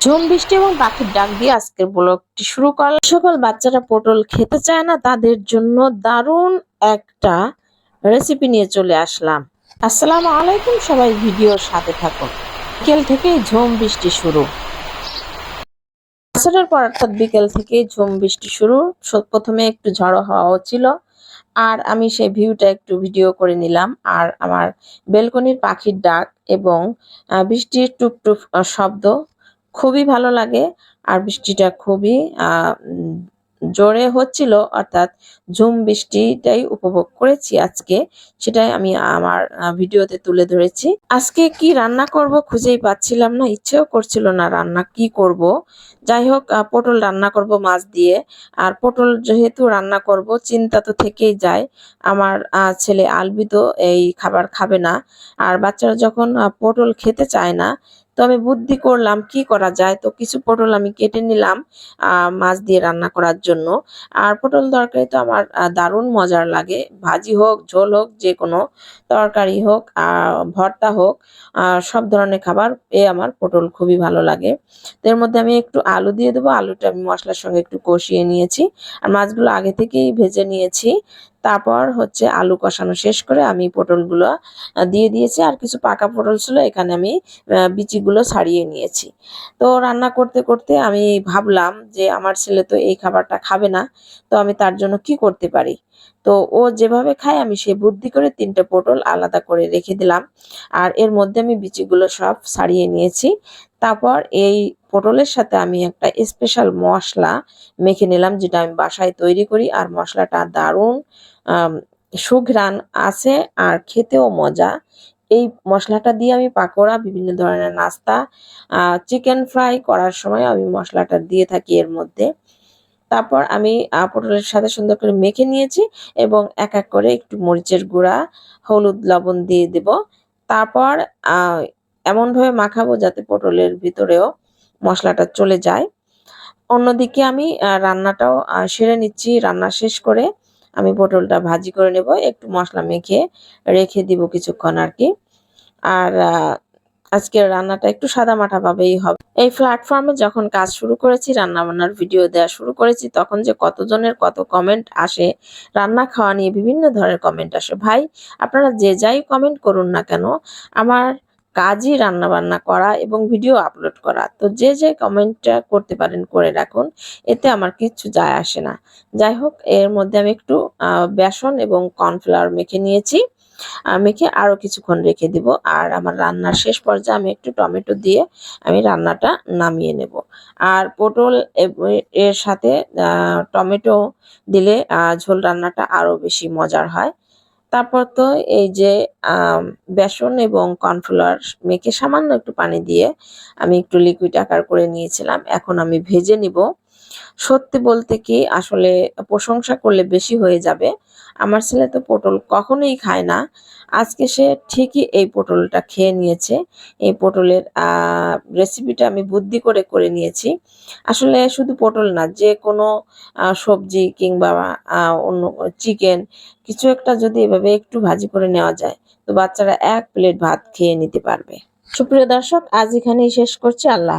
ঝুম বৃষ্টি এবং পাখির ডাক দিয়ে আজকের ব্লগটি শুরু করলাম। সকল বাচ্চারা পটল খেতে চায় না, তাদের জন্য দারুণ একটা রেসিপি নিয়ে চলে আসলাম। আসসালামু আলাইকুম, সবাই ভিডিওর সাথে থাকুন। বিকেল থেকেই ঝুম বৃষ্টি শুরু। বছরের পর অর্থাৎ বিকেল থেকে ঝুম বৃষ্টি শুরু। প্রথমে একটু ঝড়ো হাওয়াও ছিল, আর আমি সেই ভিউটা একটু ভিডিও করে নিলাম, আর আমার বেলকনির পাখির ডাক এবং বৃষ্টির টুপটুপ শব্দ খুবই ভালো লাগে। আর বৃষ্টিটা খুবই জোরে হচ্ছিল, অর্থাৎ ঝুম বৃষ্টিটাই উপভোগ করেছি আজকে। সেটাই আমি আমার ভিডিওতে তুলে ধরেছি। আজকে কি রান্না করব খুঁজেই পাচ্ছিলাম না, ইচ্ছেও করছিল না রান্না কি করব। যাই হোক পটল রান্না করব মাছ দিয়ে। আর পটল যেহেতু রান্না করব, চিন্তা তো থেকেই যায়। আমার ছেলে আলবিদো এই খাবার খাবে না। আর বাচ্চারা যখন পটল খেতে চায় না তো আমি বুদ্ধি করলাম, কি করা যায়? তো কিছু পটল আমি কেটে নিলাম মাছ দিয়ে রান্না করার জন্য। আর পটল তরকারি তো আমার দারুণ মজার লাগে। ভাজি হোক, ঝোল হোক যে কোনো তরকারি হোক আর ভর্তা হোক সব ধরনের খাবার এ আমার পটল খুবই ভালো লাগে। তো এর মধ্যে আমি একটু আলু দিয়ে দেবো। আলুটা আমি মশলার সঙ্গে একটু কষিয়ে নিয়েছি। আর মাছগুলো আগে থেকেই ভেজে নিয়েছি। তারপর হচ্ছে আলু কষানো শেষ করে আমি পটলগুলো দিয়ে দিয়েছি। আর কিছু পাকা পটল ছিল, এখানে আমি বিচিগুলো ছাড়িয়ে নিয়েছি। তো রান্না করতে করতে আমি ভাবলাম যে আমার ছেলে তো এই খাবারটা খাবে না, তো আমি তার জন্য কি করতে পারি? তো ও যেভাবে খায়, আমি সে বুদ্ধি করে তিনটে পটল আলাদা করে রেখে দিলাম। আর এর মধ্যে আমি বিচিগুলো সব ছাড়িয়ে নিয়েছি। তারপর এই পটলের সাথে আমি একটা স্পেশাল মশলা মেখে নিলাম, যেটা আমি বাসায় তৈরি করি। আর মশলাটা দারুণ সুঘ্রাণ আছে আর খেতেও মজা। এই মশলাটা দিয়ে আমি পাকোড়া, বিভিন্ন ধরনের নাস্তা চিকেন ফ্রাই করার সময় আমি মশলাটা দিয়ে থাকি এর মধ্যে। তারপর আমি পটলের সাথে সুন্দর করে মেখে নিয়েছি এবং এক এক করে একটু মরিচের গুঁড়া, হলুদ, লবণ দিয়ে দেব। তারপর এমনভাবে মাখাবো যাতে পটলের ভিতরেও মশলাটা চলে যায়। অন্যদিকে আমি রান্নাটাও সেরে নিচ্ছি। রান্না শেষ করে আমি পটলটা ভাজি করে নেব। একটু মশলা মেখে রেখে দিব কিছুক্ষণ আর কি। আর আজকের রান্নাটা একটু সাদামাটা ভাবেই হবে। এই প্ল্যাটফর্মে যখন কাজ শুরু করেছি রান্না বান্নার ভিডিও দেওয়া শুরু করেছি, তখন যে কতজনের কত কমেন্ট আসে, রান্না খাওয়া নিয়ে বিভিন্ন ধরনের কমেন্ট আসে। ভাই, আপনারা যে যাই কমেন্ট করুন না কেন, আমার কাজই রান্না বান্না করা এবং ভিডিও আপলোড করা। তো যে যে কমেন্টটা করতে পারেন, করে রাখুন, এতে আমার কিচ্ছু যায় আসে না। যাই হোক, এর মধ্যে আমি একটু বেসন এবং কর্নফ্লাওয়ার মেখে নিয়েছি। মেখে আরও কিছুক্ষণ রেখে দিব। আর আমার রান্নার শেষ পর্যায়ে আমি একটু টমেটো দিয়ে আমি রান্নাটা নামিয়ে নেব। আর পটল এর সাথে টমেটো দিলে ঝোল রান্নাটা আরও বেশি মজার হয়। তারপর তো এই যে বেসন এবং কর্নফ্লাওয়ার মেখে সামান্য একটু পানি দিয়ে আমি একটু লিকুইড আকার করে নিয়েছিলাম। এখন আমি ভেজে নিব। সত্যি বলতে কি, আসলে প্রশংসা করলে বেশি হয়ে যাবে। আমার ছেলে তো পটল কখনোই খায় না। আজকে সে ঠিকই এই পটলটা খেয়ে নিয়েছে। এই পটলের রেসিপিটা আমি বুদ্ধি করে করে নিয়েছি। আসলে শুধু পটল না, যে কোনো সবজি কিংবা অন্য চিকেন কিছু একটা যদি এভাবে একটু ভাজি করে নেওয়া যায়, তো বাচ্চারা এক প্লেট ভাত খেয়ে নিতে পারবে। সুপ্রিয় দর্শক, আজ এখানেই শেষ করছি। আল্লাহ